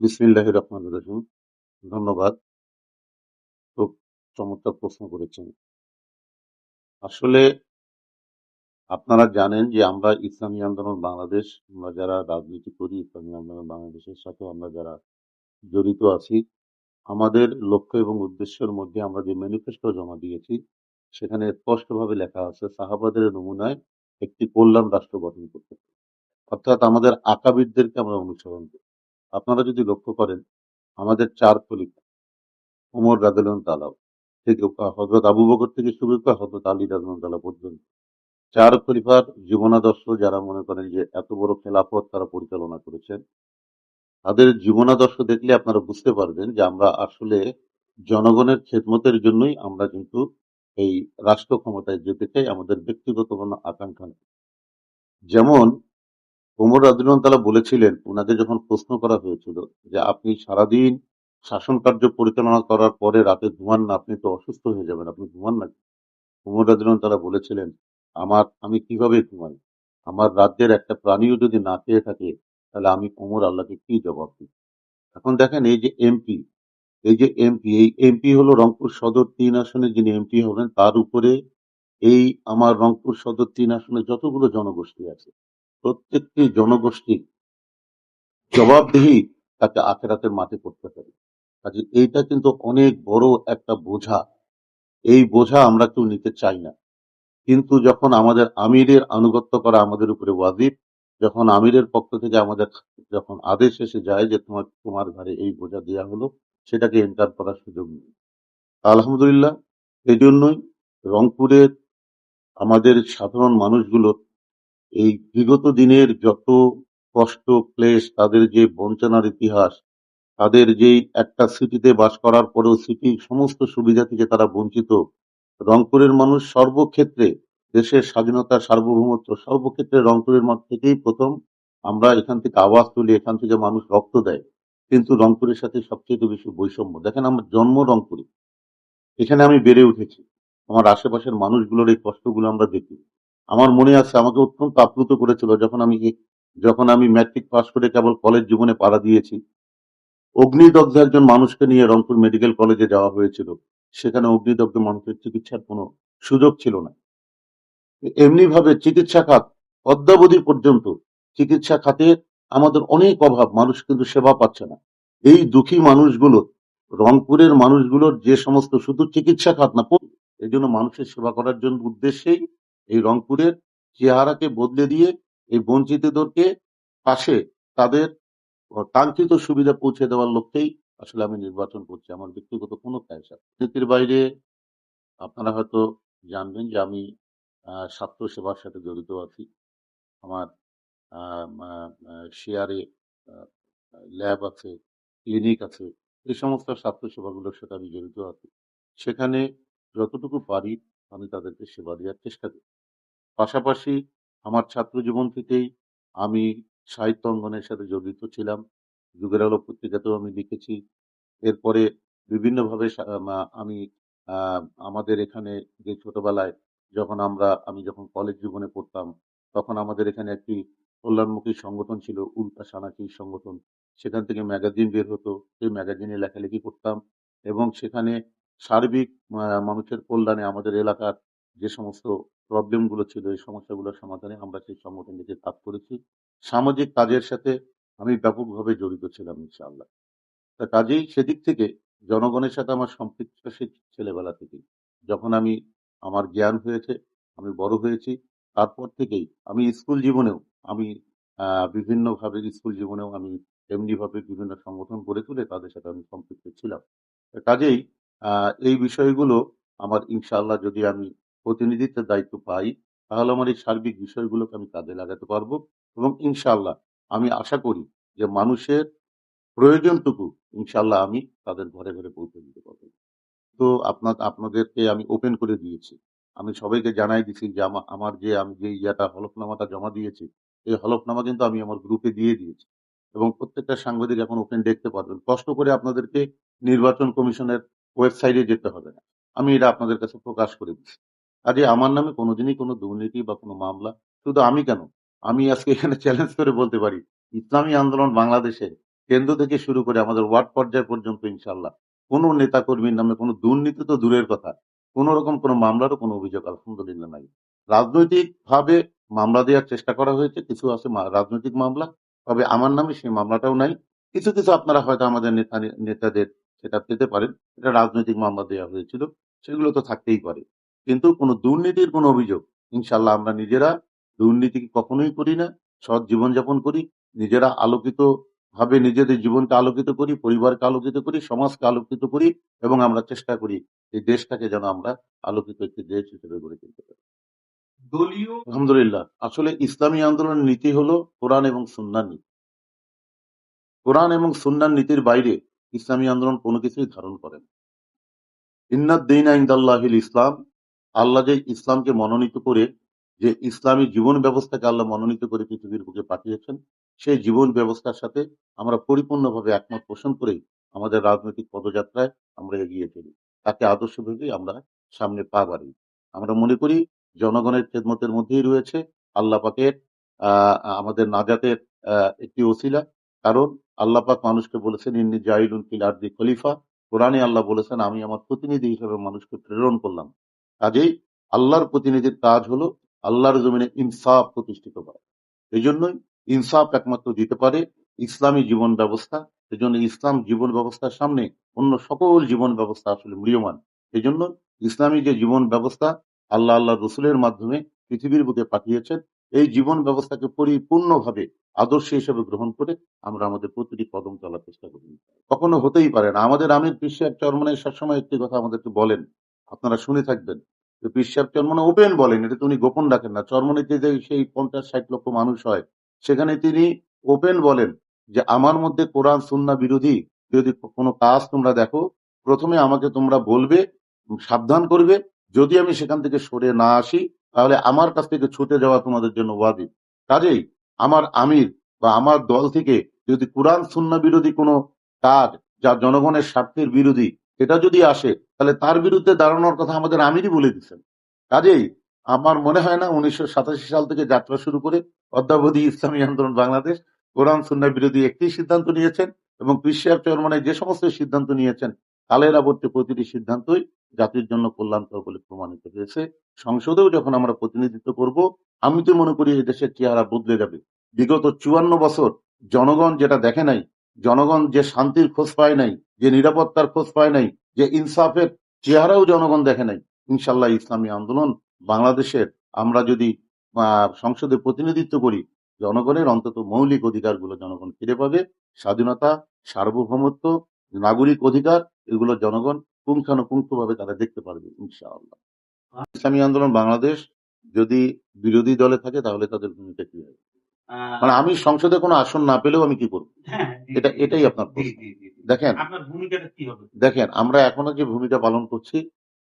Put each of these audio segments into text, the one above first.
বিসমিল্লাহ রহমান রহিম। ধন্যবাদ। খুব চমৎকার প্রশ্ন করেছেন। আসলে আপনারা জানেন যে আমরা ইসলামী আন্দোলন বাংলাদেশ, আমরা যারা রাজনীতি করি, ইসলামী আন্দোলন বাংলাদেশের সাথে আমরা যারা জড়িত আছি, আমাদের লক্ষ্য এবং উদ্দেশ্যের মধ্যে আমরা যে ম্যানিফেস্টো জমা দিয়েছি, সেখানে স্পষ্টভাবে লেখা আছে, সাহাবাদের নমুনায় একটি কল্যাণ রাষ্ট্র গঠন করতে। অর্থাৎ আমাদের আকাবিদদেরকে আমরা অনুসরণ করি। আপনারা যদি লক্ষ্য করেন, আমাদের চার খলিফা উমর রাদিয়াল্লাহু তাআলা থেকে হজরত আবু বকর থেকে শুরু করে হযরত আলী রাদিয়াল্লাহু তাআলা পর্যন্ত চার খলিফার জীবনাদর্শ যারা মনে করেন যে এত বড় খেলাফত তারা পরিচালনা করেছেন, তাদের জীবনাদর্শ দেখলে আপনারা বুঝতে পারবেন যে আমরা আসলে জনগণের খেদমতের জন্যই আমরা কিন্তু এই রাষ্ট্র ক্ষমতায় যেতে চাই, আমাদের ব্যক্তিগত কোনো আকাঙ্ক্ষা নেই। যেমন ওমর রাদিয়াল্লাহু তাআলা বলেছিলেন ওনাকে যখন প্রশ্ন করা হয়েছিল যে আপনি সারাদিন শাসন কার্য পরিচালনা করার পরে রাতে ঘুমান না, আপনি তো অসুস্থ হয়ে যাবেন, আপনি ঘুমান না। উমর রাদিয়াল্লাহু তাআলা বলেছিলেন, আমার, আমি কীভাবে ঘুমাই? আমার রাজ্যের একটা প্রাণীও যদি না খেয়ে থাকে, তাহলে আমি ওমর আল্লাহকে কি জবাব দিই এখন দেখেন এই যে এমপি, এই যে এমপি, এই এমপি হলো রংপুর সদর তিন আসনে যিনি এমপি হবেন, তার উপরে এই আমার রংপুর সদর তিন আসনে যতগুলো জনগোষ্ঠী আছে প্রত্যেকটি জনগোষ্ঠী জবাবদিহি তাকে আখেরাতের মাঠে করতে হবে কাজে এইটা কিন্তু অনেক বড় একটা বোঝা। এই বোঝা আমরা কেউ নিতে চাই না। কিন্তু যখন আমাদের আমিরের আনুগত্য করা আমাদের উপরে ওয়াজিব, যখন আমিরের পক্ষ থেকে আমাদের যখন আদেশ এসে যায় যে তোমার তোমার ঘরে এই বোঝা দেওয়া হলো, সেটাকে এন্টার করার সুযোগ নেই। আলহামদুলিল্লাহ এই জন্যই রংপুরের আমাদের সাধারণ মানুষগুলো এই বিগত দিনের যত কষ্ট, ক্লেশ, তাদের যে বঞ্চনার ইতিহাস, তাদের যেই একটা সিটিতে বাস করার পরেও সিটির সমস্ত সুবিধা থেকে তারা বঞ্চিত। রংপুরের মানুষ সর্বক্ষেত্রে দেশের স্বাধীনতা, সার্বভৌমত্ব সর্বক্ষেত্রে রংপুরের মত থেকেই প্রথম। আমরা এখান থেকে আওয়াজ তুলি, এখান থেকে মানুষ রক্ত দেয়। কিন্তু রংপুরের সাথে সবচেয়ে বেশি বৈষম্য। দেখেন আমার জন্ম রংপুরে। এখানে আমি বেড়ে উঠেছি। আমার আশেপাশের মানুষগুলোর এই কষ্টগুলো আমরা দেখি। আমার মনে আছে, আমাকে অত্যন্ত আপ্লুত করেছিল যখন আমি যখন আমি ম্যাট্রিক পাস করে কেবল কলেজ জীবনে পাড়া দিয়েছি। অগ্নিদগ্ধ একজন মানুষকে নিয়ে রংপুর মেডিকেল কলেজে যাওয়া হয়েছিল। সেখানে অগ্নিদগ্ধ মানুষের চিকিৎসার কোনো সুযোগ ছিল না। এমনি ভাবে চিকিৎসা খাত, অদ্যাবধি পর্যন্ত চিকিৎসা খাতে আমাদের অনেক অভাব, মানুষ কিন্তু সেবা পাচ্ছে না। এই দুঃখী মানুষগুলো, রংপুরের মানুষগুলোর যে সমস্ত শুধু চিকিৎসা খাত না এই জন্য মানুষের সেবা করার জন্য উদ্দেশ্যেই এই রংপুরের চেহারাকে বদলে দিয়ে এই বঞ্চিতদেরকে পাশে তাদের কাঙ্ক্ষিত সুবিধা পৌঁছে দেওয়ার লক্ষ্যেই আসলে আমি নির্বাচন করছি। আমার ব্যক্তিগত কোনো পয়সা নীতির বাইরে আপনারা হয়তো জানবেন যে আমি স্বাস্থ্য সেবার সাথে জড়িত আছি। আমার শেয়ারে ল্যাব আছে, ক্লিনিক আছে, এই সমস্ত স্বাস্থ্য সেবাগুলোর সাথে আমি জড়িত আছি। সেখানে যতটুকু পারি আমি তাদেরকে সেবা দেওয়ার চেষ্টা করি। পাশাপাশি আমার ছাত্র জীবন থেকেই আমি সাহিত্য অঙ্গনের সাথে জড়িত ছিলাম। যুগের আলো পত্রিকাতেও আমি লিখেছি। এরপরে বিভিন্নভাবে সা- আম- আমাদের এখানে যে ছোটবেলায় যখন আমরা, আমি যখন কলেজ জীবনে পড়তাম, তখন আমাদের এখানে একটি কল্যাণমুখী সংগঠন ছিল, উল্টা সানাকি সংগঠন। সেখান থেকে ম্যাগাজিন বের হতো, সেই ম্যাগাজিনে লেখালেখি করতাম এবং সেখানে সার্বিক মানুষের কল্যাণে আমাদের এলাকার যে সমস্ত প্রবলেমগুলো ছিল, এই সমস্যাগুলোর সমাধানে আমরা সেই সংগঠন থেকে কাজ করেছি। সামাজিক কাজের সাথে আমি ব্যাপকভাবে জড়িত ছিলাম, ইনশাআল্লাহ। তা কাজেই সেদিক থেকে জনগণের সাথে আমার সম্পৃক্ত সেই ছেলেবেলা থেকেই। যখন আমি, আমার জ্ঞান হয়েছে, আমি বড় হয়েছি, তারপর থেকেই আমি স্কুল জীবনেও আমি বিভিন্নভাবে স্কুল জীবনেও আমি এমনিভাবে বিভিন্ন সংগঠন গড়ে তুলে তাদের সাথে আমি সম্পৃক্ত ছিলাম। কাজেই এই বিষয়গুলো আমার ইনশাআল্লাহ যদি আমি প্রতিনিধিত্বের দায়িত্ব পাই, তাহলে আমার এই সার্বিক বিষয়গুলোকে আমি কাজে লাগাতে পারব এবং ইনশাল্লাহ আমি আশা করি যে মানুষের প্রয়োজনটুকু ইনশাল্লাহ আমি তাদের ঘরে ঘরে পৌঁছে দিতে পারব। তো আপনার আপনাদেরকে আমি ওপেন করে দিয়েছি। আমি সবাইকে জানাই দিছি যে আমার যে আমি যে ইয়াটা, হলফনামাটা জমা দিয়েছি, এই হলফনামা কিন্তু আমি আমার গ্রুপে দিয়ে দিয়েছি এবং প্রত্যেকটা সাংবাদিক এখন ওপেন দেখতে পারবেন। কষ্ট করে আপনাদেরকে নির্বাচন কমিশনের ওয়েবসাইটে যেতে হবে না। আমি এটা আপনাদের কাছে প্রকাশ করে দিচ্ছি। কাজে আমার নামে কোনোদিনই কোনো দুর্নীতি বা কোনো মামলা, শুধু আমি কেন? আমি আজকে এখানে চ্যালেঞ্জ করে বলতে পারি, ইসলামী আন্দোলন বাংলাদেশে কেন্দ্র থেকে শুরু করে আমাদের ওয়ার্ড পর্যায় পর্যন্ত ইনশাল্লাহ কোনো নেতাকর্মীর নামে কোনো দুর্নীতি তো দূরের কথা, কোন রকম কোনো মামলারও কোনো অভিযোগ আলহামদুলিল্লাহ নাই। রাজনৈতিক ভাবে মামলা দেওয়ার চেষ্টা করা হয়েছে, কিছু আছে রাজনৈতিক মামলা, তবে আমার নামে সেই মামলাটাও নাই। কিছু কিছু আপনারা হয়তো আমাদের নেতা, নেতাদের সেটা পেতে পারেন, এটা রাজনৈতিক মামলা দেওয়া হয়েছিল, সেগুলো তো থাকতেই পারে। কিন্তু কোনো দুর্নীতির কোনো অভিযোগ। ইনশাল্লাহ আমরা নিজেরা দুর্নীতি কখনোই করি না সৎ জীবনযাপন করি নিজেরা আলোকিত ভাবে নিজেদের জীবনকে আলোকিত করি পরিবারকে আলোকিত করি সমাজকে আলোকিত করি এবং আমরা চেষ্টা করি এই দেশটাকে যেন আমরা আলোকিত একটি দেশ হিসেবে গড়ে তুলতে পারি। দলীয় আলহামদুলিল্লাহ আসলে ইসলামী আন্দোলনের নীতি হলো কোরআন এবং সুন্নার নীতি। কোরআন এবং সুন্নার নীতির বাইরে ইসলামী আন্দোলন কোনো কিছুই ধারণ করে না। ইন্নাদ্দিন ইন্দাল্লাহিল ইসলাম আল্লাহ যে ইসলামকে মনোনীত করে, যে ইসলামী জীবন ব্যবস্থাকে আল্লাহ মনোনীত করে পৃথিবীর বুকে পাঠিয়েছেন, সেই জীবন ব্যবস্থার সাথে আমরা পরিপূর্ণভাবে একমত পোষণ করেই আমাদের রাজনৈতিক পদযাত্রায় আমরা এগিয়ে চলি। তাকে আদর্শ ভেবেই আমরা সামনে পা বাড়ি আমরা মনে করি জনগণের খেদমতের মধ্যেই রয়েছে। আল্লাহ পাকের আমাদের নাজাতের একটি ওসিলা। কারণ আল্লাহ পাক মানুষকে বলেছেন, ইন্নি জাইলুন ফিল আরদি খলিফা। কোরআনে আল্লাহ বলেছেন, আমি আমার প্রতিনিধি হিসেবে মানুষকে প্রেরণ করলাম। কাজেই আল্লাহর প্রতিনিধির কাজ হলো আল্লাহর জমিনে ইনসাফ প্রতিষ্ঠিত করা। এই জন্যই ইনসাফ একমাত্র দিতে পারে ইসলামী জীবন ব্যবস্থা। এই জন্য ইসলাম জীবন ব্যবস্থার সামনে অন্য সকল জীবন ব্যবস্থা আসলে মূল্যমান এই জন্য ইসলামী যে জীবন ব্যবস্থা আল্লাহ আল্লাহ রসুলের মাধ্যমে পৃথিবীর বুকে পাঠিয়েছেন, এই জীবন ব্যবস্থাকে পরিপূর্ণভাবে আদর্শ হিসেবে গ্রহণ করে আমরা আমাদের প্রতিটি কদম চলার চেষ্টা করি। কখনো হতেই পারে না। আমাদের আমির পিসাব চরমনে সবসময় একটি কথা আমাদেরকে বলেন আপনারা শুনে থাকবেন। যে চরমনে ওপেন বলেন, এটা তো উনি গোপন রাখেন না। চরমনিতে যে সেই পঞ্চাশ, ষাট লক্ষ মানুষ হয়, সেখানে তিনি ওপেন বলেন যে, আমার মধ্যে কোরআন সুন্না বিরোধী। যদি কোনো কাজ তোমরা দেখো, প্রথমে আমাকে তোমরা বলবে, সাবধান করবে। যদি আমি সেখান থেকে সরে না আসি, তাহলে আমার কাছ থেকে ছুটে যাওয়া তোমাদের জন্য ওয়াজিব। কাজেই আমার আমির বা আমার দল থেকে যদি কোরআন সুন্না বিরোধী কোনো কাজ, যা জনগণের স্বার্থের বিরোধী এটা যদি আসে, তাহলে তার বিরুদ্ধে দাঁড়ানোর কথা আমাদের আমিরই বলে দিচ্ছেন কাজেই আমার মনে হয় না উনিশশো সাতাশি সাল থেকে যাত্রা শুরু করে অদ্যাবধি ইসলামী আন্দোলন বাংলাদেশ কোরআন সুন্না বিরোধী একটি সিদ্ধান্ত নিয়েছেন এবং পিসিআর চরমানে যে সমস্ত সিদ্ধান্ত নিয়েছেন কালের আবর্তে প্রতিটি সিদ্ধান্তই জাতির জন্য কল্যাণকর বলে প্রমাণিত হয়েছে। সংসদেও যখন আমরা প্রতিনিধিত্ব করব, আমি তো মনে করি এই দেশের চেহারা বদলে যাবে। বিগত চুয়ান্ন বছর জনগণ যেটা দেখে নাই জনগণ যে শান্তির খোঁজ পায় নাই, যে নিরাপত্তার খোঁজ পায় নাই, যে ইনসাফের চেহারাও জনগণ দেখে নাই, ইনশাল্লাহ ইসলামী আন্দোলন বাংলাদেশের আমরা যদি সংসদে প্রতিনিধিত্ব করি, জনগণের অন্তত মৌলিক অধিকারগুলো জনগণ ফিরে পাবে, স্বাধীনতা, সার্বভৌমত্ব, নাগরিক অধিকার, এগুলো জনগণ পুঙ্খানুপুঙ্খভাবে তারা দেখতে পারবে, ইনশাআল্লাহ। ইসলামী আন্দোলন বাংলাদেশ যদি বিরোধী দলে থাকে তাহলে তাদের ভূমিকা কি হবে? মানে আমি সংসদে কোনো আসন না পেলেও আমি কি করব? হ্যাঁ, এটা এটাই আপনার। দেখেন। দেখেন আমরা এখনও যে ভূমিকা পালন করছি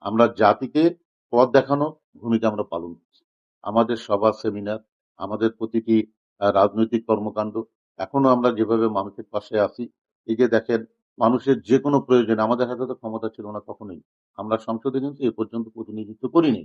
আমরা জাতিকে পথ দেখানো ভূমিকা আমরা পালন করছি। আমাদের সভা সেমিনার আমাদের প্রতিটি রাজনৈতিক কর্মকাণ্ড এখনও আমরা যেভাবে মানুষের পাশে আছি এই যে দেখেন মানুষের যে কোনো প্রয়োজনে আমাদের হাতে তো ক্ষমতা ছিল না কখনোই আমরা সংসদে কিন্তু এ পর্যন্ত প্রতিনিধিত্ব করিনি।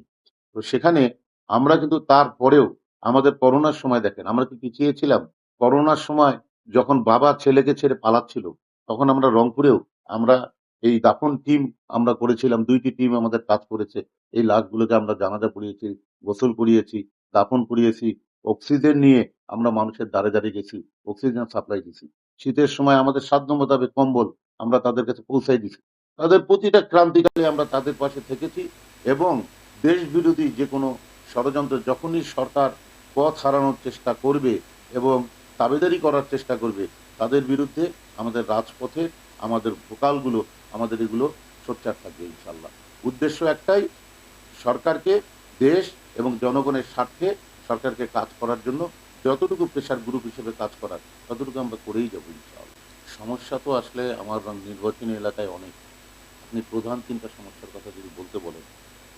তো সেখানে আমরা কিন্তু তারপরেও আমাদের করোনার সময় দেখেন, আমরা কি চেয়েছিলাম করোনার সময় যখন বাবা ছেলেকে ছেড়ে পালাচ্ছিল, তখন আমরা রংপুরেও আমরা এই দাফন টিম আমরা করেছিলাম, দুইটি টিম আমাদের কাজ করেছে। এই লাশগুলোকে আমরা জানাজা পড়িয়েছি, গোসল করিয়েছি, দাফন করিয়েছি, অক্সিজেন নিয়ে আমরা মানুষের দ্বারে দ্বারে গেছি, অক্সিজেন সাপ্লাই দিছি শীতের সময় আমাদের সাধ্য মোতাবেক কম্বল আমরা তাদের কাছে পৌঁছাই দিছি তাদের প্রতিটা ক্রান্তিকালে আমরা তাদের পাশে থেকেছি এবং দেশ বিরোধী যে কোনো ষড়যন্ত্র, যখনই সরকার পথ হারানোর চেষ্টা করবে এবং তাবেদারি করার চেষ্টা করবে, তাদের বিরুদ্ধে আমাদের রাজপথে, আমাদের ভোকালগুলো, আমাদের এগুলো সোচ্চার থাকবে ইনশাল্লাহ উদ্দেশ্য একটাই, সরকারকে, দেশ এবং জনগণের স্বার্থে সরকারকে কাজ করার জন্য যতটুকু প্রেশার গ্রুপ হিসেবে কাজ করার, ততটুকু আমরা করেই যাব ইনশাআল্লাহ। সমস্যা তো আসলে আমার নির্বাচনী এলাকায় অনেক। আপনি প্রধান তিনটা সমস্যার কথা যদি বলতে বলেন,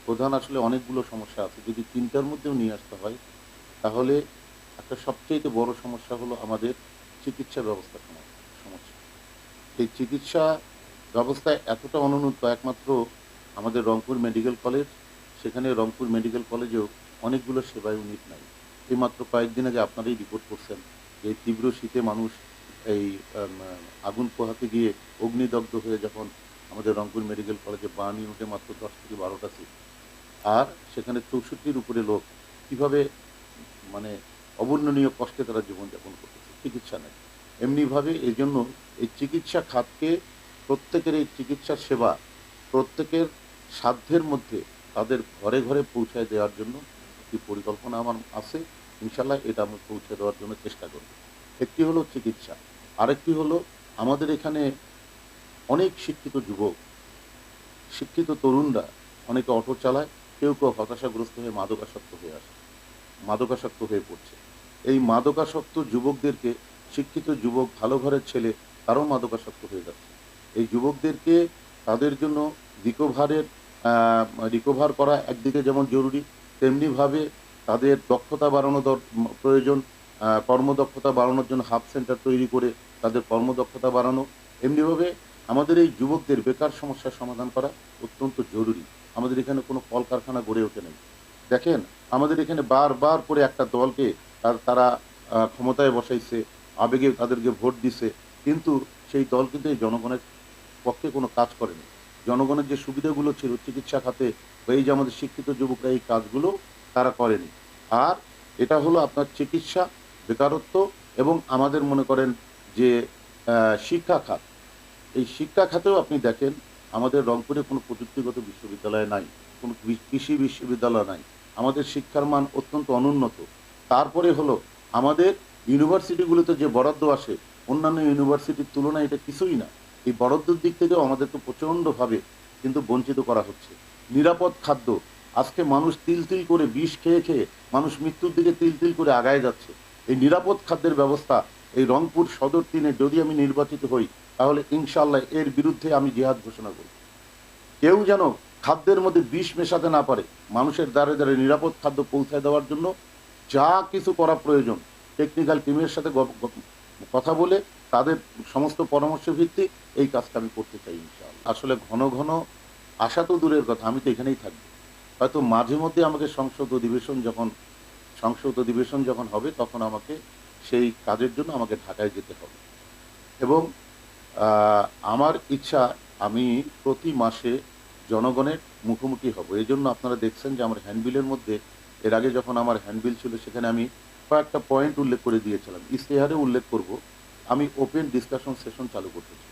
প্রধান আসলে অনেকগুলো সমস্যা আছে, যদি তিনটার মধ্যেও নিয়ে আসতে হয় তাহলে একটা সবচেয়ে বড় সমস্যা হলো আমাদের চিকিৎসা ব্যবস্থা সমস্যা এই চিকিৎসা ব্যবস্থায় এতটা অনুন্নত একমাত্র আমাদের রংপুর মেডিকেল কলেজ, সেখানে রংপুর মেডিকেল কলেজেও অনেকগুলো সেবা ইউনিট নাই। এই মাত্র কয়েকদিন আগে আপনারাই রিপোর্ট করছেন যে তীব্র শীতে মানুষ এই আগুন পোহাতে গিয়ে অগ্নিদগ্ধ হয়ে যখন আমাদের রংপুর মেডিকেল কলেজে বার্ন ইউনিটে মাত্র দশ থেকে বারোটা সিট আর সেখানে চৌষট্টির উপরে লোক। কীভাবে মানে অবর্ণনীয় কষ্টে তারা জীবনযাপন করতেছে, চিকিৎসা নেই। এমনিভাবে এই জন্য এই চিকিৎসা খাতকে, প্রত্যেকের এই চিকিৎসা সেবা, প্রত্যেকের সাধ্যের মধ্যে তাদের ঘরে ঘরে পৌঁছায় দেওয়ার জন্য একটি পরিকল্পনা আমার আছে। ইনশাল্লাহ এটা আমি পৌঁছে দেওয়ার জন্য চেষ্টা করব। একটি হলো চিকিৎসা, আরেকটি হলো আমাদের এখানে অনেক শিক্ষিত যুবক, শিক্ষিত তরুণরা অনেকে অটো চালায়, কেউ কেউ হতাশাগ্রস্ত হয়ে মাদকাসক্ত হয়ে আসে। মাদকাসক্ত হয়ে পড়ছে। এই মাদকাসক্ত যুবকদেরকে শিক্ষিত যুবক ভালো ঘরের ছেলে তারাও মাদকাসক্ত হয়ে যাচ্ছে। এই যুবকদেরকে তাদের জন্য রিকোভারের রিকভার করা একদিকে যেমন জরুরি, তেমনিভাবে তাদের দক্ষতা বাড়ানো প্রয়োজন কর্মদক্ষতা বাড়ানোর জন্য হাব সেন্টার তৈরি করে তাদের কর্মদক্ষতা বাড়ানো। এমনিভাবে আমাদের এই যুবকদের বেকার সমস্যার সমাধান করা অত্যন্ত জরুরি। আমাদের এখানে কোনো কলকারখানা গড়ে ওঠে নাই। দেখেন আমাদের এখানে বারবার করে একটা দলকে তারা ক্ষমতায় বসাইছে, আবেগে তাদেরকে ভোট দিছে, কিন্তু সেই দল কিন্তু এই জনগণের পক্ষে কোনো কাজ করেনি। জনগণের যে সুবিধাগুলো ছিল, চিকিৎসা খাতে এই যে আমাদের শিক্ষিত যুবকরা এই কাজগুলো তারা করেনি। আর এটা হলো আপনার চিকিৎসা, বেকারত্ব এবং আমাদের মনে করেন যে শিক্ষা খাত। এই শিক্ষা খাতেও আপনি দেখেন, আমাদের রংপুরে কোনো প্রযুক্তিগত বিশ্ববিদ্যালয় নাই, কোনো কৃষি বিশ্ববিদ্যালয় নাই। আমাদের শিক্ষার মান অত্যন্ত অনুন্নত। তারপরে হলো, আমাদের ইউনিভার্সিটিগুলোতে যে বরাদ্দ আসে, অন্যান্য ইউনিভার্সিটির তুলনায় এটা কিছুই না। এই বরাদ্দর দিক থেকেও আমাদের আমাদেরকে প্রচণ্ডভাবে কিন্তু বঞ্চিত করা হচ্ছে। নিরাপদ খাদ্য, আজকে মানুষ তিল তিল করে বিষ খেয়ে খেয়ে মানুষ মৃত্যুর দিকে তিল তিল করে আগায় যাচ্ছে। এই নিরাপদ খাদ্যের ব্যবস্থা এই রংপুর সদর তিনে যদি আমি নির্বাচিত হই, তাহলে ইনশাল্লাহ এর বিরুদ্ধে আমি জিহাদ ঘোষণা করব। কেউ যেন খাদ্যের মধ্যে বিষ মেশাতে না পারে, মানুষের দ্বারে দ্বারে নিরাপদ খাদ্য পৌঁছায় দেওয়ার জন্য যা কিছু করা প্রয়োজন। টেকনিক্যাল টিমের সাথে কথা বলে তাদের সমস্ত পরামর্শ ভিত্তিক এই কাজটা আমি করতে চাই ইনশাআল্লাহ। আসলে ঘন ঘন আসা তো দূরের কথা, আমি তো এখানেই থাকব। হয়তো মাঝে মধ্যে আমাকে সংসদ অধিবেশন যখন, সংসদ অধিবেশন যখন হবে, তখন আমাকে সেই কাজের জন্য আমাকে ঢাকায় যেতে হবে। এবং আমার ইচ্ছা আমি প্রতি মাসে জনগণের মুখোমুখি হব। এই জন্য আপনারা দেখছেন যে আমার হ্যান্ডবিলের মধ্যে, এর আগে যখন আমার হ্যান্ডবিল ছিল, সেখানে আমি কয়েকটা পয়েন্ট উল্লেখ করে দিয়েছিলাম। ইশতেহারে উল্লেখ করব, আমি ওপেন ডিসকাশন সেশন চালু করতে চাই।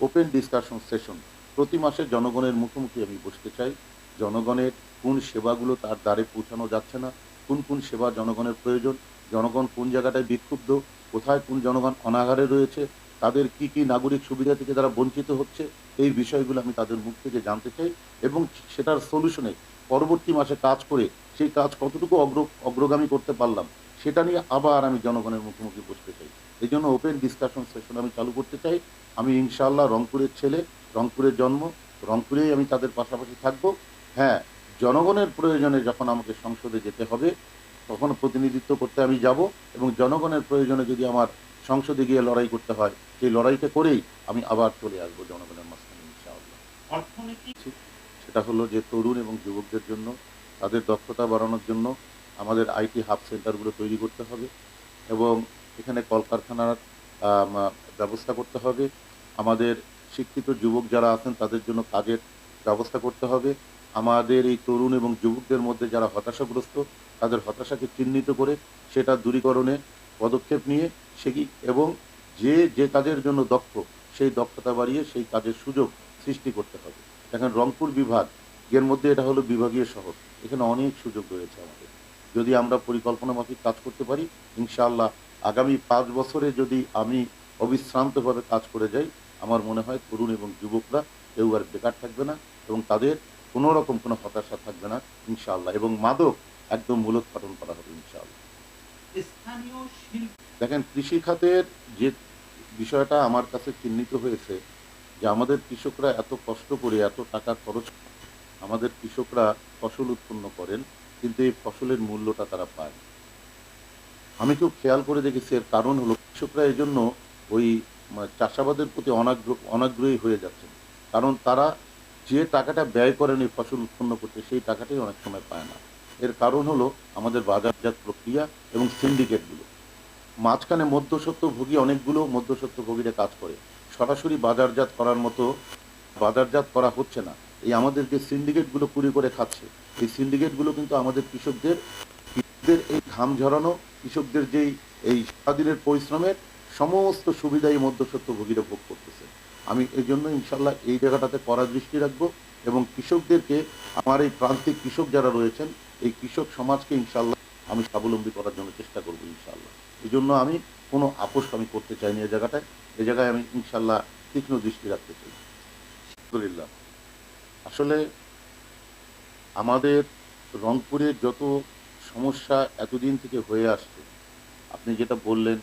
ওপেন ডিসকাশন সেশন প্রতি মাসে জনগণের মুখোমুখি আমি বসতে চাই। জনগণের কোন সেবাগুলো তার দ্বারে পৌঁছানো যাচ্ছে না, কোন কোন সেবা জনগণের প্রয়োজন, জনগণ কোন জায়গাটায় বিক্ষুব্ধ, কোথায় কোন জনগণ অনাগারে রয়েছে, তাদের কি কি নাগরিক সুবিধা থেকে তারা বঞ্চিত হচ্ছে এই বিষয়গুলো আমি তাদের মুখ থেকে জানতে চাই এবং সেটার সলিউশনে পরবর্তী মাসে কাজ করে সেই কাজ কতটুকু অগ্র অগ্রগামী করতে পারলাম, সেটা নিয়ে আবার আমি জনগণের মুখোমুখি বসতে চাই। এই জন্য ওপেন ডিসকাশন সেশন আমি চালু করতে চাই। আমি ইনশাল্লাহ রংপুরের ছেলে, রংপুরের জন্ম, রংপুরেই আমি তাদের পাশাপাশি থাকব। হ্যাঁ জনগণের প্রয়োজনে যখন আমাকে সংসদে যেতে হবে, তখন প্রতিনিধিত্ব করতে আমি যাব এবং জনগণের প্রয়োজনে যদি আমার সংসদে গিয়ে লড়াই করতে হয়, সেই লড়াইটা করেই আমি আবার চলে আসব জনগণের ইনশাআল্লাহ অর্থনীতি? সেটা হলো যে তরুণ এবং যুবকদের জন্য, তাদের দক্ষতা বাড়ানোর জন্য আমাদের আইটি হাব সেন্টারগুলো তৈরি করতে হবে এবং এখানে কলকারখানার ব্যবস্থা করতে হবে। আমাদের শিক্ষিত যুবক যারা আছেন তাদের জন্য কাজের ব্যবস্থা করতে হবে। আমাদের এই তরুণ এবং যুবকদের মধ্যে যারা হতাশাগ্রস্ত, তাদের হতাশাকে চিহ্নিত করে সেটা দূরীকরণে পদক্ষেপ নিয়ে সে এবং যে যে কাজের জন্য দক্ষ, সেই দক্ষতা বাড়িয়ে সেই কাজের সুযোগ সৃষ্টি করতে হবে। দেখেন রংপুর বিভাগ এর মধ্যে এটা হলো বিভাগীয় শহর। এখানে অনেক সুযোগ রয়েছে আমাদের। যদি আমরা পরিকল্পনা মাফিক কাজ করতে পারি ইনশাআল্লাহ আগামী পাঁচ বছরে যদি আমি অবিশ্রান্তভাবে কাজ করে যাই আমার মনে হয় তরুণ এবং যুবকরা কেউ আর বেকার থাকবে না এবং তাদের কোনো রকম কোনো হতাশা থাকবে না ইনশাআল্লাহ। এবং মাদক একদম মূলোৎপাটন করা হবে ইনশাআল্লাহ। দেখেন কৃষি খাতের যে বিষয়টা আমার কাছে চিহ্নিত হয়েছে যে আমাদের কৃষকরা এত কষ্ট করে এত টাকা খরচ আমাদের কৃষকরা ফসল উৎপন্ন করেন, কিন্তু এই ফসলের মূল্যটা তারা পায় আমি খুব খেয়াল করে দেখেছি, এর কারণ হলো কৃষকরা এই জন্য ওই মানে চাষাবাদের প্রতি অনাগ্রহ, অনাগ্রহী হয়ে যাচ্ছেন। কারণ তারা যে টাকাটা ব্যয় করেন এই ফসল উৎপন্ন করতে, সেই টাকাটাই অনেক সময় পায় না। এর কারণ হলো আমাদের বাজারজাত প্রক্রিয়া এবং সিন্ডিকেটগুলো। মাঝখানে মধ্যসত্ত্বভোগী অনেকগুলো মধ্যসত্ত্বভোগীরা কাজ করে। সরাসরি বাজারজাত করার মতো বাজারজাত করা হচ্ছে না। এই আমাদের যে সিন্ডিকেটগুলো কুড়ি করে খাচ্ছে। এই সিন্ডিকেটগুলো কিন্তু আমাদের কৃষকদের কৃষকদের এই ঘাম ঝরানো, কৃষকদের যেই, এই সারাদিনের পরিশ্রমের সমস্ত সুবিধা এই মধ্যসত্ত্বভোগীরা ভোগ করতেছে। আমি এই জন্য ইনশাল্লাহ এই জায়গাটাতে কড়া দৃষ্টি রাখব এবং কৃষকদেরকে, আমার এই প্রান্তিক কৃষক যারা রয়েছেন, এই কৃষক সমাজকে ইনশাল্লাহ আমি স্বাবলম্বী করার জন্য চেষ্টা করব ইনশাল্লাহ এই জন্য আমি কোনো আপোষ আমি করতে চাইনি এই জায়গাটায়। এই জায়গায় আমি ইনশাল্লাহ তীক্ষ্ণ দৃষ্টি রাখতে চাই। আলহামদুলিল্লাহ। আসলে আমাদের রংপুরের যত সমস্যা এতদিন থেকে হয়ে আসছে, আপনি যেটা বললেন,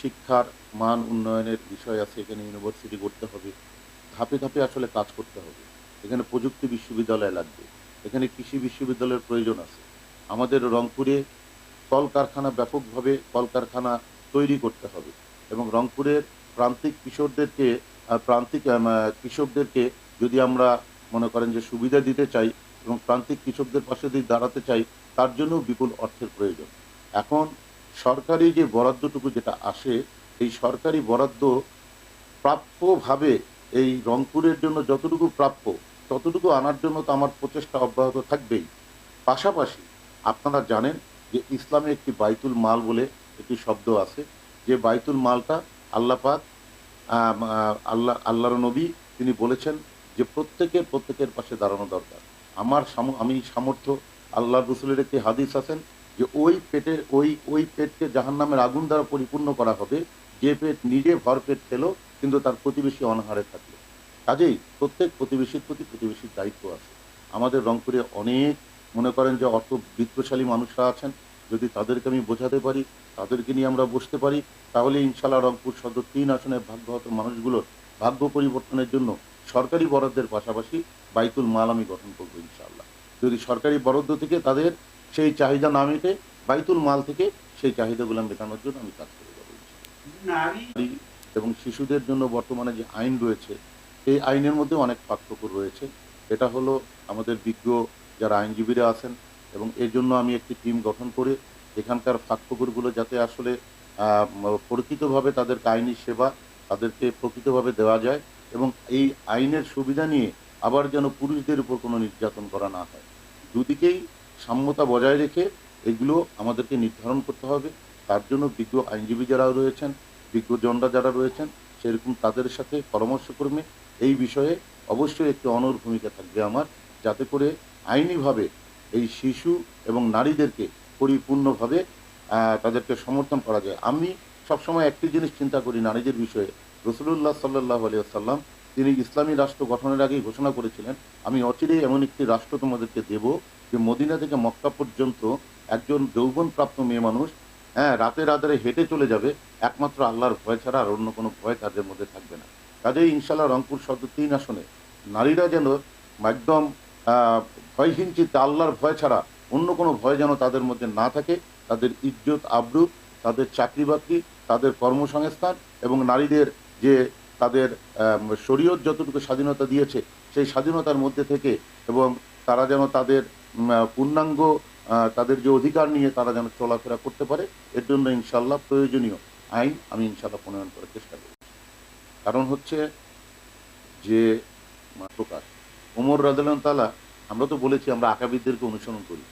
শিক্ষার মান উন্নয়নের বিষয় আছে, এখানে ইউনিভার্সিটি করতে হবে। ধাপে ধাপে আসলে কাজ করতে হবে। এখানে প্রযুক্তি বিশ্ববিদ্যালয় লাগবে। এখানে কৃষি বিশ্ববিদ্যালয়ের প্রয়োজন আছে। আমাদের রংপুরে কলকারখানা ব্যাপকভাবে কলকারখানা তৈরি করতে হবে এবং রংপুরের প্রান্তিক কৃষকদেরকে প্রান্তিক কৃষকদেরকে যদি আমরা মনে করেন যে সুবিধা দিতে চাই এবং প্রান্তিক কৃষকদের পাশে যদি দাঁড়াতে চাই, তার জন্য বিপুল অর্থের প্রয়োজন। এখন সরকারি যে বরাদ্দটুকু যেটা আসে, এই সরকারি বরাদ্দ প্রাপ্যভাবে এই রংপুরের জন্য যতটুকু প্রাপ্য, ততটুকু আনার জন্য তো আমার প্রচেষ্টা অব্যাহত থাকবেই। পাশাপাশি আপনারা জানেন যে ইসলামে একটি বাইতুল মাল বলে একটি শব্দ আছে। যে বাইতুল মালটা আল্লাহ পাক আম, আহ, আল্লাহ আল্লাহর নবী তিনি বলেছেন যে প্রত্যেকের প্রত্যেকের পাশে দাঁড়ানো দরকার। আমার আমি সামর্থ্য আল্লাহ রসুলের একটি হাদিস আছেন যে ওই পেটের ওই ওই পেটকে জাহান্নামের আগুন দ্বারা পরিপূর্ণ করা হবে। যে পেট নিজে ভর পেট খেলো কিন্তু তার প্রতিবেশী অনাহারে থাকল। কাজেই প্রত্যেক প্রতিবেশীর প্রতি প্রতিবেশীর দায়িত্ব আছে। আমাদের রংপুরে অনেক মনে করেন যে অর্থ বিত্তশালী মানুষরা আছেন যদি তাদেরকে আমি বোঝাতে পারি তাদেরকে নিয়ে আমরা বসতে পারি তাহলে ইনশাল্লাহ রংপুর সদর তিন আসনের ভাগ্যহত মানুষগুলোর ভাগ্য পরিবর্তনের জন্য সরকারি বরাদ্দের পাশাপাশি বাইতুল মাল আমি গঠন করব ইনশাল্লাহ যদি সরকারি বরাদ্দ থেকে তাদের সেই চাহিদা না মেটে বাইতুল মাল থেকে সেই চাহিদাগুলো মেটানোর জন্য আমি কাজ করে যাব নারী এবং শিশুদের জন্য বর্তমানে যে আইন রয়েছে এই আইনের মধ্যে অনেক পার্থক্য রয়েছে। এটা হলো আমাদের বিজ্ঞ যারা আইনজীবীরা আছেন এবং এর জন্য আমি একটি টিম গঠন করে এখানকার ফাঁকফোকরগুলো যাতে আসলে প্রকৃতভাবে তাদেরকে আইনি সেবা তাদেরকে প্রকৃতভাবে দেওয়া যায় এবং এই আইনের সুবিধা নিয়ে আবার যেন পুরুষদের উপর কোনো নির্যাতন করা না হয়। দুদিকেই সাম্যতা বজায় রেখে এগুলো আমাদেরকে নির্ধারণ করতে হবে। তার জন্য বিজ্ঞ আইনজীবী যারা রয়েছেন, বিজ্ঞ বিজ্ঞজনরা যারা রয়েছেন, সেরকম তাদের সাথে পরামর্শক্রমে এই বিষয়ে অবশ্যই একটি অনর ভূমিকা থাকবে আমার, যাতে করে আইনিভাবে এই শিশু এবং নারীদেরকে পরিপূর্ণভাবে তাদেরকে সমর্থন করা যায়। আমি সবসময় একটি জিনিস চিন্তা করি নারীদের বিষয়ে। রসুল্লাহ সাল্লাহ আলিয়াল্লাম তিনি ইসলামী রাষ্ট্র গঠনের আগেই ঘোষণা করেছিলেন, আমি অচিরেই এমন একটি রাষ্ট্র তোমাদেরকে দেব যে মদিনা থেকে মক্কা পর্যন্ত একজন যৌবনপ্রাপ্ত মেয়ে মানুষ হ্যাঁ রাতের আধারে হেঁটে চলে যাবে, একমাত্র আল্লাহর ভয় ছাড়া আর অন্য কোনো ভয় তাদের মধ্যে থাকবে না। কাজেই ইনশাল্লাহ রংপুর সদর তিন আসনে নারীরা যেন একদম ভয়হীন চিত্তে আল্লাহর ভয় ছাড়া অন্য কোনো ভয় যেন তাদের মধ্যে না থাকে। তাদের ইজ্জত, আব্রু, তাদের চাকরি বাকরি তাদের কর্মসংস্থান এবং নারীদের যে তাদের শরীয়ত যতটুকু স্বাধীনতা দিয়েছে, সেই স্বাধীনতার মধ্যে থেকে এবং তারা যেন তাদের পূর্ণাঙ্গ তাদের যে অধিকার নিয়ে তারা যেন চলাফেরা করতে পারে, এর জন্য ইনশাল্লাহ প্রয়োজনীয় আইন আমি ইনশাল্লাহ প্রণয়ন করার চেষ্টা করব কারণ হচ্ছে যে প্রকাশ। ওমর রাদিল্লাহ তালা আমরা তো বলেছি, আমরা আকাবিদদেরকে অনুসরণ করি।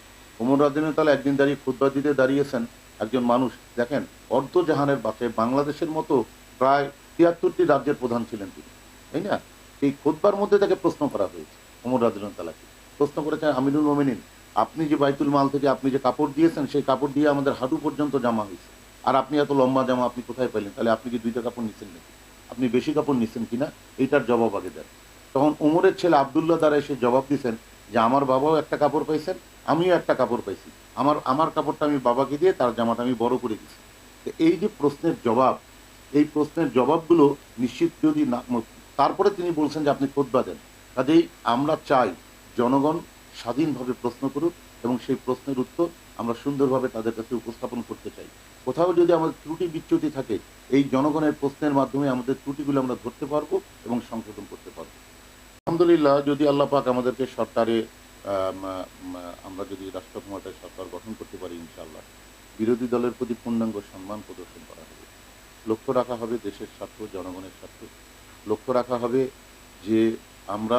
ওমর রাদিল্লাহ তালা একদিন দাঁড়িয়ে খুদ্া দিতে দাঁড়িয়েছেন একজন মানুষ। দেখেন, অর্ধ জাহানের বাসায় বাংলাদেশের মতো প্রায় তিয়াত্তরটি রাজ্যের প্রধান ছিলেন তিনি, তাই না? এই খোদবার মধ্যে তাকে প্রশ্ন করা হয়েছে, ওমর রাদিল্লাহ তালাকে প্রশ্ন করেছেন আমিরুল মোমিনিন, আপনি যে বাইতুল মাল থেকে আপনি যে কাপড় দিয়েছেন, সেই কাপড় দিয়ে আমাদের হাঁটু পর্যন্ত জামা হয়েছে। আর আপনি এত লম্বা জামা আপনি কোথায় পেলেন তাহলে আপনি কি দুইটা কাপড় নিচ্ছেন নাকি? আপনি বেশি কাপড় নিচ্ছেন কিনা? এইটার জবাব আগে দেন। তখন ওমরের ছেলে আবদুল্লাহ দ্বারা এসে জবাব দিয়েছেন যে, আমার বাবাও একটা কাপড় পাইছেন, আমিও একটা কাপড় পাইছি। আমার আমার কাপড়টা আমি বাবাকে দিয়ে তার জামাটা আমি বড় করে দিছি। তো এই যে প্রশ্নের জবাব, এই প্রশ্নের জবাবগুলো নিশ্চিত যদি না তারপরে তিনি বলছেন যে, আপনি খোদবা দেন কাজেই আমরা চাই জনগণ স্বাধীনভাবে প্রশ্ন করুক এবং সেই প্রশ্নের উত্তর আমরা সুন্দরভাবে তাদের কাছে উপস্থাপন করতে চাই। কোথাও যদি আমাদের ত্রুটি বিচ্যুতি থাকে, এই জনগণের প্রশ্নের মাধ্যমে আমাদের ত্রুটিগুলো আমরা ধরতে পারব এবং সংশোধন করতে পারব। আলহামদুলিল্লাহ যদি আল্লাহ পাক আমাদেরকে সরকারে আম, আম, আমরা যদি রাষ্ট্র ক্ষমতায় সরকার গঠন করতে পারি ইনশাল্লাহ বিরোধী দলের প্রতি পূর্ণাঙ্গ সম্মান প্রদর্শন করা হবে। লক্ষ্য রাখা হবে দেশের স্বার্থ জনগণের স্বার্থ। লক্ষ্য রাখা হবে যে আমরা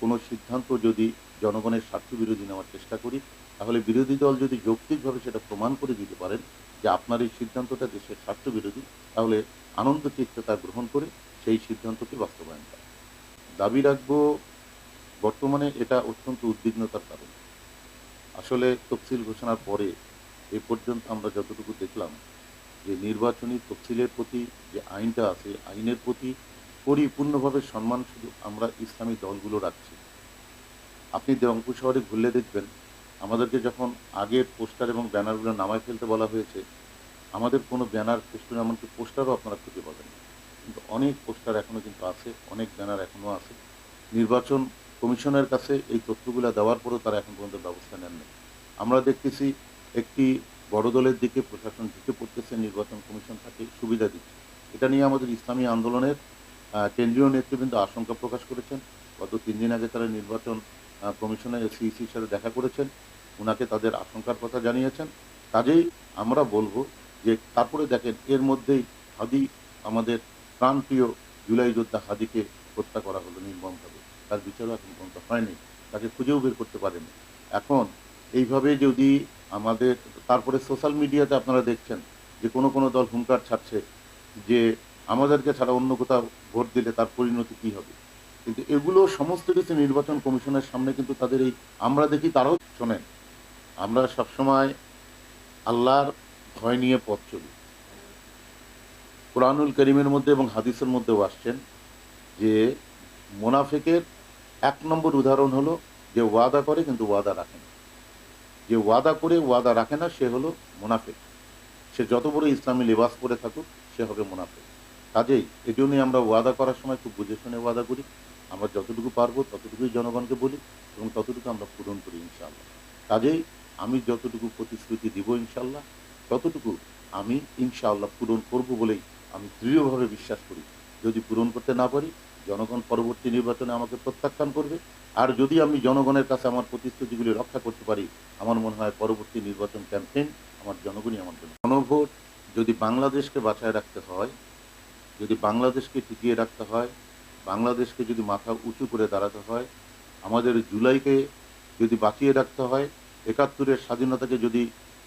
কোনো সিদ্ধান্ত যদি জনগণের স্বার্থ বিরোধী নেওয়ার চেষ্টা করি তাহলে বিরোধী দল যদি যৌক্তিকভাবে সেটা প্রমাণ করে দিতে পারেন যে আপনার এই সিদ্ধান্তটা দেশের স্বার্থ বিরোধী তাহলে আনন্দ চিত্তে তা গ্রহণ করে সেই সিদ্ধান্তকে বাস্তবায়ন করা। দাবি রাখব, বর্তমানে এটা অত্যন্ত উদ্বিগ্নতার কারণ আসলে তফসিল ঘোষণার পরে এ পর্যন্ত আমরা যতটুকু দেখলাম যে নির্বাচনী তফসিলের প্রতি যে আইনটা আছে, আইনের প্রতি পরিপূর্ণভাবে সম্মান শুধু আমরা ইসলামী দলগুলো রাখছি আপনি রংপুর শহরে ঘুরলে দেখবেন, আমাদেরকে যখন আগের পোস্টার এবং ব্যানারগুলো নামায় ফেলতে বলা হয়েছে, আমাদের কোনো ব্যানার, পোস্টার, এমনকি পোস্টারও আপনারা খুঁজে পাবেন না। কিন্তু অনেক পোস্টার এখনও কিন্তু আছে, অনেক ব্যানার এখনও আছে। নির্বাচন কমিশনের কাছে এই তথ্যগুলো দেওয়ার পরেও তারা এখন পর্যন্ত ব্যবস্থা নেননি আমরা দেখতেছি একটি বড় দলের দিকে প্রশাসন ঝুঁকে পড়তেছে, নির্বাচন কমিশন তাকে সুবিধা দিচ্ছে। এটা নিয়ে আমাদের ইসলামী আন্দোলনের কেন্দ্রীয় নেতৃবৃন্দ আশঙ্কা প্রকাশ করেছেন। গত তিন দিন আগে তারা নির্বাচন কমিশনের সিইসির সাথে দেখা করেছেন। ওনাকে তাদের আশঙ্কার কথা জানিয়েছেন। কাজেই আমরা বলব যে তারপরে দেখেন, এর মধ্যেই হাদি আমাদের প্রাণপ্রিয় জুলাই যোদ্ধা হাদিকে হত্যা করা হলো নির্মমভাবে। তার বিচারও এখন পর্যন্ত হয়নি। তাকে খুঁজেও বের করতে পারেনি। এখন এইভাবে যদি আমাদের, তারপরে সোশ্যাল মিডিয়াতে আপনারা দেখছেন যে কোনো কোনো দল হুঙ্কার ছাড়ছে যে আমাদেরকে ছাড়া অন্য কোথাও ভোট দিলে তার পরিণতি কী হবে? কিন্তু এগুলো সমস্ত কিছু নির্বাচন কমিশনের সামনে কিন্তু তাদের এই আমরা দেখি তারাও শোনেন। আমরা সবসময় আল্লাহর ভয় নিয়ে পথ চলি। কোরআনুল করিমের মধ্যে এবং হাদিসের মধ্যেও আসছেন যে মোনাফেকের এক নম্বর উদাহরণ হলো যে ওয়াদা করে কিন্তু ওয়াদা রাখে না। যে ওয়াদা করে ওয়াদা রাখে না, সে হলো মোনাফেক। সে যত বড় ইসলামী লেবাস করে থাকুক, সে হবে মোনাফেক। কাজেই এই জন্যই আমরা ওয়াদা করার সময় খুব বুঝে শুনে ওয়াদা করি। আমরা যতটুকু পারব ততটুকুই জনগণকে বলি এবং ততটুকু আমরা পূরণ করি ইনশাআল্লাহ। কাজেই আমি যতটুকু প্রতিশ্রুতি দিব ইনশাআল্লাহ, ততটুকু আমি ইনশাআল্লাহ পূরণ করব বলেই আমি দৃঢ়ভাবে বিশ্বাস করি, যদি পূরণ করতে না পারি, জনগণ পরবর্তী নির্বাচনে আমাকে প্রত্যাখ্যান করবে। আর যদি আমি জনগণের কাছে আমার প্রতিশ্রুতিগুলি রক্ষা করতে পারি, আমার মনে হয় পরবর্তী নির্বাচন ক্যাম্পেইন আমার জনগণই আমার জন্য। গণভোট যদি বাংলাদেশকে বাঁচায় রাখতে হয়, যদি বাংলাদেশকে টিকিয়ে রাখতে হয়, বাংলাদেশকে যদি মাথা উঁচু করে দাঁড়াতে হয়, আমাদের জুলাইকে যদি বাঁচিয়ে রাখতে হয়, একাত্তরের স্বাধীনতাকে যদি,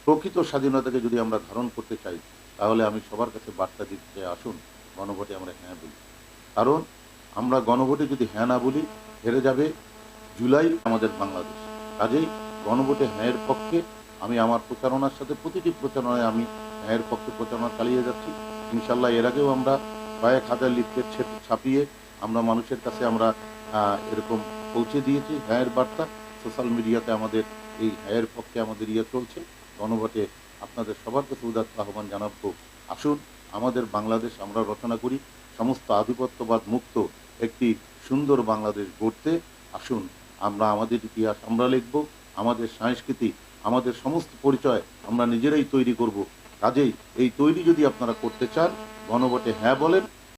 প্রকৃত স্বাধীনতাকে যদি আমরা ধারণ করতে চাই তাহলে আমি সবার কাছে বার্তা দিতে আসুন, গণভোটে আমরা হ্যাঁ বলি। কারণ আমরা গণভোটে যদি হ্যাঁ না বলি, হেরে যাবে জুলাই আমাদের বাংলাদেশ। কাজেই গণভোটে হ্যাঁয়ের পক্ষে আমি আমার প্রচারণার সাথে প্রতিটি প্রচারণায় আমি হ্যাঁয়ের পক্ষে প্রচারণা চালিয়ে যাচ্ছি। ইনশাল্লাহ এর আগেও আমরা কয়েক হাজার লিফলেট ছেপ- ছাপিয়ে আমরা মানুষের কাছে আমরা এরকম পৌঁছে দিয়েছি হ্যাঁয়ের বার্তা। সোশ্যাল মিডিয়াতে আমাদের এই হ্যাঁয়ের পক্ষে আমাদের ইয়ে চলছে। গণভোটে আপনাদের সবার কাছে উদাত্ত আহ্বান জানাব। আসুন, আমাদের বাংলাদেশ আমরা রচনা করি, সমস্ত আধিপত্যবাদ মুক্ত একটি সুন্দর বাংলাদেশ গড়তে। আসুন, আমরা আমাদের ইতিহাস আমরা লিখব, আমাদের সংস্কৃতি, আমাদের সমস্ত পরিচয় আমরা নিজেরাই তৈরি করব। কাজেই এই তৈরি যদি আপনারা করতে চান গণভোটে হ্যাঁ বলেন